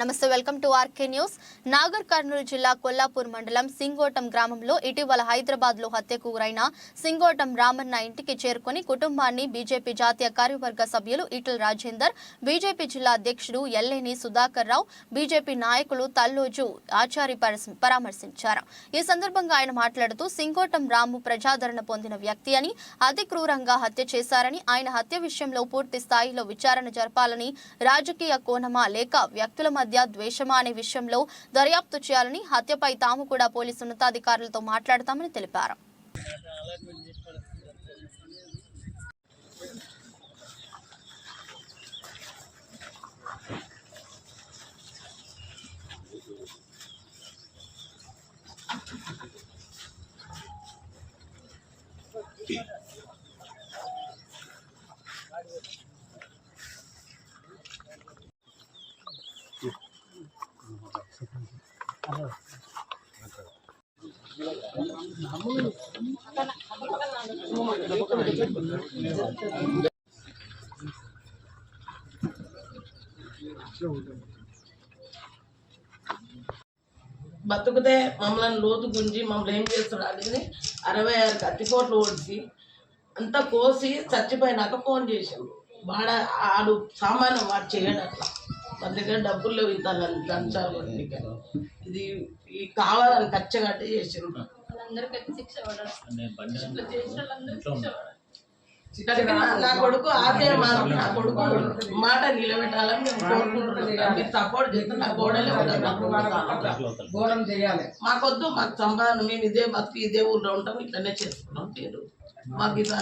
Namaste welcome to RK news. Nagarkurnool జిల్లా కొల్లాపూర్ మండలం సింగోటం గ్రామంలో ఇటీవల హైదరాబాద్లో హత్యకు గురైన సింగోటం రామన్న ఇంటికి చేరుకుని కుటుంబాన్ని బీజేపీ జాతీయ కార్యవర్గ సభ్యులు ఈటల రాజేందర్ బీజేపీ జిల్లా అధ్యక్షుడు ఎల్లేని సుధాకర్ రావు బీజేపీ నాయకులు తల్లోజు ఆచారి పరామర్శించారు. ఈ సందర్భంగా ఆయన మాట్లాడుతూ సింగోటం రాము ప్రజాదరణ పొందిన వ్యక్తి అని అతి క్రూరంగా హత్య చేశారని ఆయన హత్య విషయంలో పూర్తి స్థాయిలో విచారణ జరపాలని రాజకీయ కోణమా లేక వ్యక్తుల మధ్య ద్వేషమా అనే విషయంలో దర్యాప్తు చేయాలని హత్యపై తాము కూడా పోలీసు ఉన్నతాధికారులతో మాట్లాడతామని తెలిపారు. బతుకుతే మమ్మల్ని లోతు గుంజి మమ్మల్ని ఏం చేస్తాడు? అడిగి అరవై ఆరు కత్తిపోట్లు ఓడిచి అంతా కోసి చచ్చిపోయినాక ఫోన్ చేసాడు వాడ ఆడు సామాన్యం వాడు చేయడు అట్లా. మన దగ్గర డబ్బులు లేవు దంచాలు ఇది ఈ కావాలని కచ్చగట్టి చేసాడు వాళ్ళందరికీ శిక్ష పడాలి. ఇట్లా చేసిన వాళ్ళందరికీ శిక్ష పడాలి. నా- నా కొడుకు మాత్రం నా కొడుకు మాట నిలబెట్టాలని మేము కోరుకుంటున్నాం. మీరు సపోర్ట్ చేస్తే నా గోడలే ఘోరం చేయాలి. మాకొద్దు మాకు సంపాదన మేము ఇదే బతికి ఇదే ఊళ్ళో ఉంటాం ఇట్లనే చేసుకున్నాం పేరు మాకు ఇది.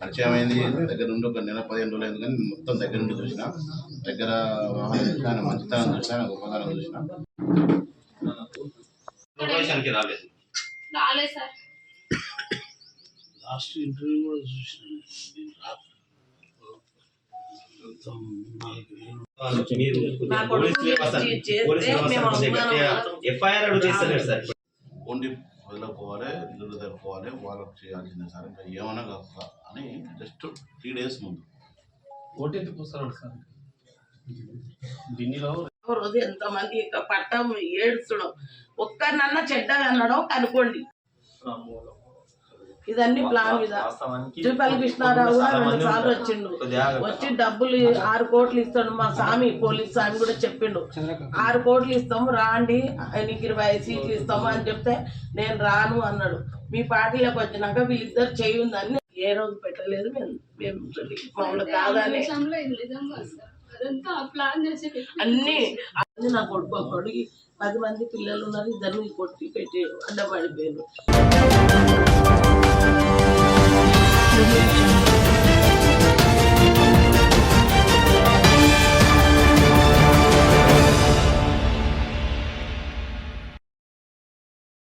పరిచయం అయింది దగ్గర నుండి ఒక నెల పదిహేను రోజులు అయింది కానీ మొత్తం దగ్గర నుండి చూసిన. దగ్గర చూసిన ఆయన మంచితనం చూసిన గొప్పతనం చూసిన. రాలేదు. రాలే సార్. లాస్ట్ ఇంటర్వ్యూ కూడా చూసినాను నేను రాత్రి మొత్తం నాలుగు వేలు మీరు నా పోలీస్ కొడుకు వ్యవస్థ చేస్తే పోలీస్ మేము వ్యవస్థ కొంచెం అవమానం గట్టిగా పడతాం. ఎఫ్ఐఆర్ అడుగు చేస్తలేరు సార్ ఓన్లీ వదులుకోవాలి ఇల్లు జరుపుకోవాలి వాళ్ళకి చేయాల్సిందే సార్ ఇంకా ఏమైనా కాదు సార్ అని జస్ట్ త్రీ డేస్ ముందు ఓటీపీ పుస్తకాలు సార్ రోజు ఎంతమంది ఇక పట్టం ఏడుచడం ఒక్కరినన్నా చెడ్డగా అనడం కనుకోండి ఇదన్నీ ప్లాన్ మీద. తిరుపతి కృష్ణారావు కూడా రెండు సార్లు వచ్చిండు. వచ్చి డబ్బులు ఆరు కోట్లు ఇస్తాడు మా స్వామి పోలీస్ స్వామి కూడా చెప్పిండు. ఆరు కోట్లు ఇస్తాము రాండి. నీకు ఇరవై ఐదు సీట్లు ఇస్తాము అని చెప్తే నేను రాను అన్నాడు. మీ పార్టీలోకి వచ్చినాక వీళ్ళిద్దరు చేయుందని ఏ రోజు పెట్టలేదు మేము. కాదని. విషయంలో ఇది నిజంగా సార్ అదంతా ప్లాన్ చేసి పెట్టి అన్ని అన్ని నా కొడుకు ఒక్కడికి పది మంది పిల్లలు ఉన్నారు ఇద్దరిని కొట్టి పెట్టి అడ్డపడిపోయారు